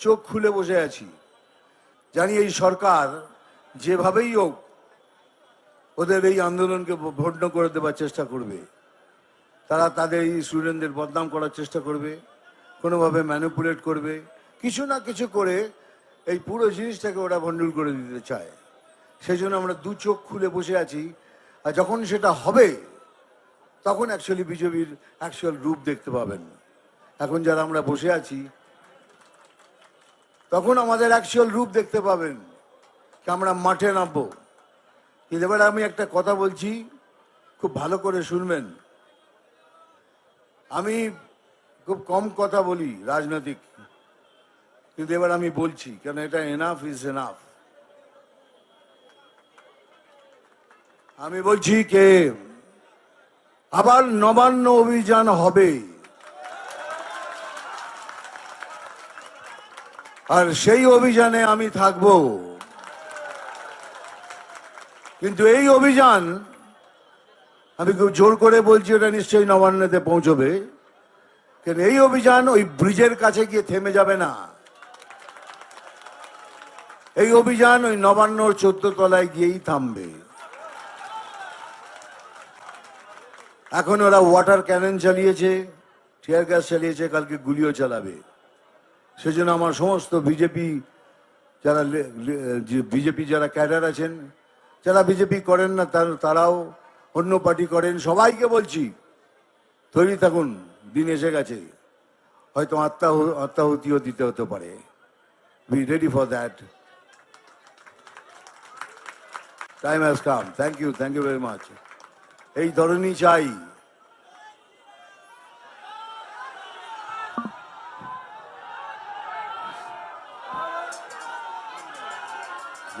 চোখ খুলে বসে আছি। জানি এই সরকার যেভাবেই হোক ওদের এই আন্দোলনকে ভণ্ড করে দেওয়ার চেষ্টা করবে। তারা তাদের এই স্টুডেন্টদের বদনাম করার চেষ্টা করবে, কোনোভাবে ম্যানিপুলেট করবে, কিছু না কিছু করে এই পুরো জিনিসটাকে ওরা ভণ্ডুল করে দিতে চায়। সেই জন্য আমরা দু চোখ খুলে বসে আছি আর যখন সেটা হবে, তখন অ্যাকচুয়ালি বিজেপির অ্যাকচুয়াল রূপ দেখতে পাবেন। এখন যারা আমরা বসে আছি তখন আমাদের অ্যাকচুয়াল রূপ দেখতে পাবেন আমরা মাঠে নামবো। কিন্তু এবার আমি একটা কথা বলছি, খুব ভালো করে শুনবেন। আমি খুব কম কথা বলি রাজনৈতিক, কিন্তু এবার আমি বলছি, কেন এটা এনাফ ইজ এনাফ আমি বলছি কে, আবার নবান্ন অভিযান হবে। আর সেই অভিযানে আমি থাকব। কিন্তু এই অভিযান আমি খুব জোর করে বলছি, ওটা নিশ্চয়ই নবান্নতে পৌঁছবে। কিন্তু এই অভিযান ওই ব্রিজের কাছে গিয়ে থেমে যাবে না। এই অভিযান ওই নবান্নর চোদ্দ তলায় গিয়েই থামবে। এখন ওরা ওয়াটার ক্যানন চালিয়েছে টিয়ার গ্যাস চালিয়েছে, কালকে গুলিও চালাবে। সেজন্য আমার সমস্ত বিজেপি যারা বিজেপি যারা ক্যাডার আছেন, যারা বিজেপি করেন না, তার- তারাও অন্য পার্টি করেন, সবাইকে বলছি, তৈরি থাকুন, দিন এসে গেছে। হয়তো আত্মা, আত্মাহুতিও দিতে হতে পারে। Be ready for that time has come thank you thank you very much এই ধরনই চাই।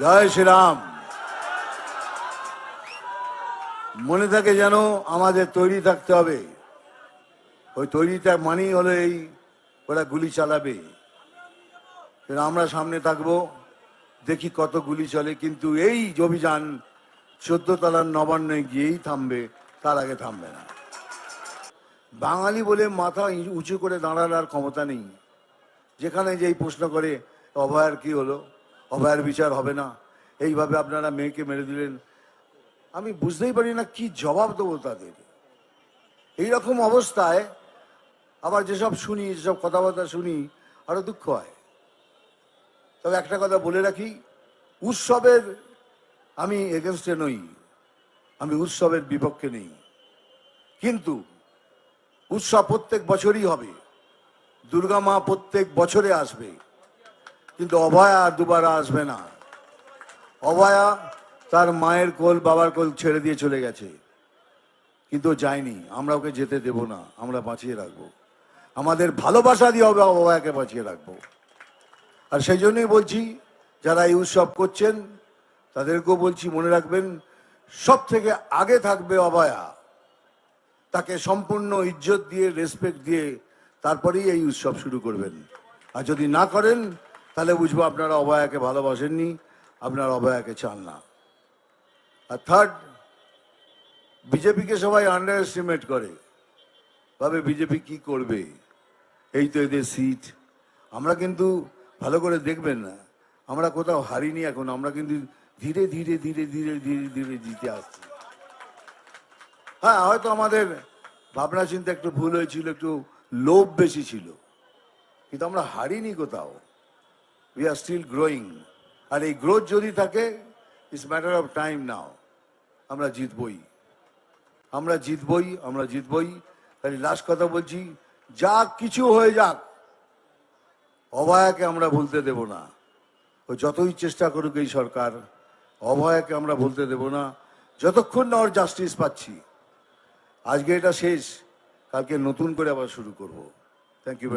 জয় শ্রীরাম। মনে থাকে যেন আমাদের তৈরি থাকতে হবে। ওই তৈরিটা মানেই হলো এই ওরা গুলি চালাবে। আমরা সামনে থাকব, দেখি কত গুলি চলে, কিন্তু এই অভিযান চোদ্দ তলার নবান্নে গিয়েই থামবে, তার আগে থামবে না। বাঙালি বলে মাথা উঁচু করে দাঁড়ানোর ক্ষমতা নেই। যেখানে যেই প্রশ্ন করে, অভয়ার কি হলো? অভয়ার বিচার হবে না। এইভাবে আপনারা মেয়েকে মেরে দিলেন। আমি বুঝতেই পারি না কি জবাব দেবো তাদের। এইরকম অবস্থায় আবার যেসব শুনি, যেসব কথাবার্তা শুনি, আরও দুঃখ হয়। তবে একটা কথা বলে রাখি, উৎসবের আমি এগেনস্টে নই। আমি উৎসবের বিপক্ষে নেই। কিন্তু উৎসব প্রত্যেক বছরই হবে। দুর্গা মা প্রত্যেক বছরে আসবে। কিন্তু অভয়া আর দুবার আসবে না। অভয়া তার মায়ের কোল, বাবার কোল ছেড়ে দিয়ে চলে গেছে। কিন্তু যায়নি। আমরা ওকে যেতে দেব না। আমরা বাঁচিয়ে রাখব। আমাদের ভালোবাসা দিয়ে হবে অভয়াকে বাঁচিয়ে রাখব। আর সেই জন্যই বলছি, যারা এই উৎসব করছেন, তাদেরকেও বলছি, মনে রাখবেন সব থেকে আগে থাকবে অভয়া। তাকে সম্পূর্ণ ইজ্জত দিয়ে রেসপেক্ট দিয়ে তারপরেই এই উৎসব শুরু করবেন। আর যদি না করেন তাহলে বুঝব আপনারা অভয়াকে ভালোবাসেননি, আপনারা অভয়াকে চান না। আর থার্ড বিজেপিকে সবাই আন্ডার এস্টিমেট করে। ভাবে বিজেপি কি করবে? এই তো এদের সিট আমরা কিন্তু ভালো করে দেখবেন না। আমরা কোথাও হারিনি এখন, আমরা কিন্তু ধীরে ধীরে ধীরে ধীরে ধীরে ধীরে জিতে আসছি। হ্যাঁ হয়তো আমাদের ভাবনা চিন্তা একটু ভুল হয়েছিল, একটু লোভ বেশি ছিল। কিন্তু আমরা হারিনি কোথাও। উই আর স্টিল গ্রোয়িং আর এই গ্রোথ যদি থাকে it's matter of time now আমরা জিতবই। আমরা জিতবই আমরা জিতবই। তাই লাস্ট কথা বলছি, যা কিছু হয়ে যাক, অভয়াকে আমরা ভুলতে দেব না। ও যতই চেষ্টা করুক এই সরকার, অভয়াকে আমরা ভুলতে দেব না। যতক্ষণ না ওর জাস্টিস পাচ্ছি। আজকে এটা শেষ, কালকে নতুন করে আবার শুরু করব। Thank you